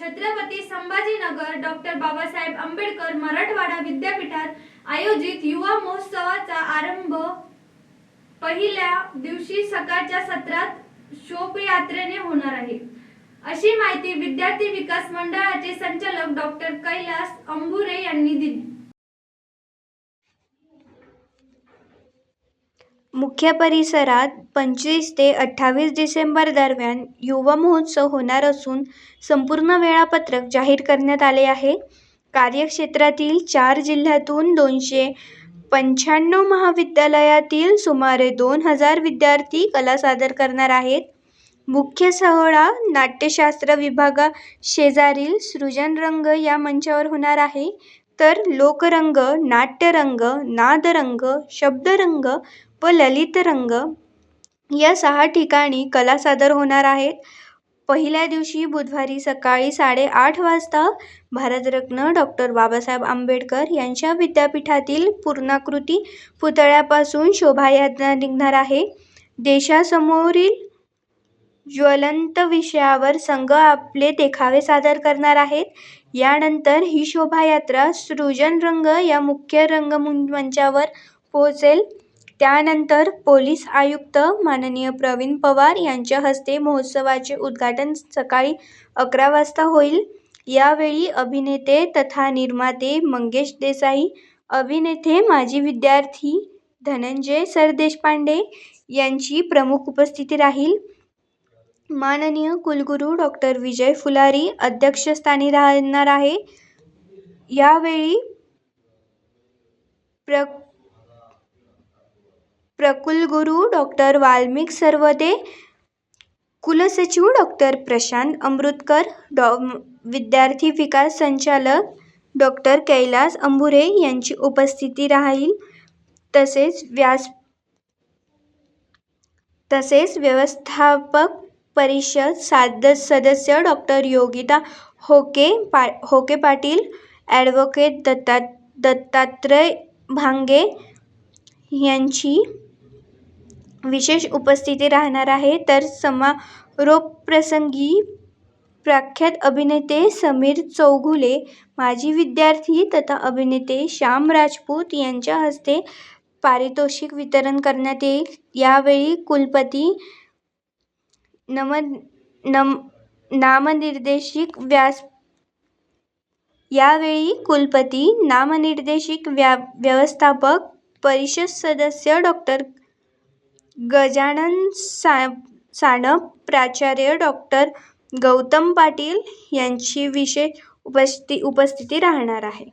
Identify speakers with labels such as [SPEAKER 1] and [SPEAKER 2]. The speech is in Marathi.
[SPEAKER 1] छत्रपती संभाजीनगर डॉक्टर बाबासाहेब आंबेडकर मराठवाडा विद्यापीठात आयोजित युवा महोत्सवाचा आरंभ पहिल्या दिवशी सकाळच्या सत्रात शोभयात्रेने होणार आहे. अशी माहिती विद्यार्थी विकास मंडळाचे संचालक डॉक्टर कैलास अंबुरे यांनी दिली.
[SPEAKER 2] मुख्य परिसरात पंचवीस ते अठ्ठावीस डिसेंबर दरम्यान युवा महोत्सव होणार असून संपूर्ण वेळापत्रक जाहीर करण्यात आले आहे. कार्यक्षेत्रातील चार जिल्ह्यातून दोनशे पंच्याण्णव महाविद्यालयातील सुमारे दोन हजार विद्यार्थी कला सादर करणार आहेत. मुख्य सोहळा नाट्यशास्त्र विभागा शेजारील सृजनरंग या मंचावर होणार आहे. तर लोकरंग नाट्यरंग नादरंग शब्दरंग व ललित रंग या सहा ठिकाणी कला सादर होणार आहेत पहिल्या दिवशी बुधवारी सकाळी साडेआठ वाजता भारतरत्न डॉक्टर बाबासाहेब आंबेडकर यांच्या विद्यापीठातील पूर्णाकृती पुतळ्यापासून शोभायात्रा निघणार आहे. देशासमोरील ज्वलंत विषयावर संघ आपले देखावे सादर करणार आहेत. यानंतर ही शोभायात्रा सृजन रंग या मुख्य रंगमंचावर पोहोचेल. त्यानंतर पोलीस आयुक्त माननीय प्रवीण पवार यांच्या हस्ते महोत्सवाचे उद्घाटन सकाळी अकरा वाजता होईल. यावेळी अभिनेते तथा निर्माते मंगेश देसाई अभिनेते माजी विद्यार्थी धनंजय सरदेशपांडे यांची प्रमुख उपस्थिती राहील. माननीय कुलगुरू डॉक्टर विजय फुलारी अध्यक्षस्थानी राहणार आहे. यावेळी प्र प्रकुलगुरू डॉक्टर वाल्मिक सरवदे कुलसचिव डॉक्टर प्रशांत अमृतकर डॉ विद्यार्थी विकास संचालक डॉक्टर कैलास अंबुरे यांची उपस्थिती राहील. तसेच व्यास तसेच व्यवस्थापक परिषद साद सदस्य डॉक्टर योगिता होके पा होके पाटील ॲडव्होकेट दत्ता दत्तात्रय भांगे यांची विशेष उपस्थिती राहणार आहे. तर समारोपप्रसंगी प्रख्यात अभिनेते समीर चौघुले माजी विद्यार्थी तथा अभिनेते श्याम राजपूत यांच्या हस्ते पारितोषिक वितरण करण्यात येईल. यावेळी कुलपती नम नम नामनिर्देशिक व्यास यावेळी कुलपती नामनिर्देशिक व्या व्यवस्थापक परिषद सदस्य डॉक्टर गजानन सा सानप प्राचार्य डॉक्टर गौतम पाटील यांची विशेष उपस्थिती उपस्थिती राहणार आहे.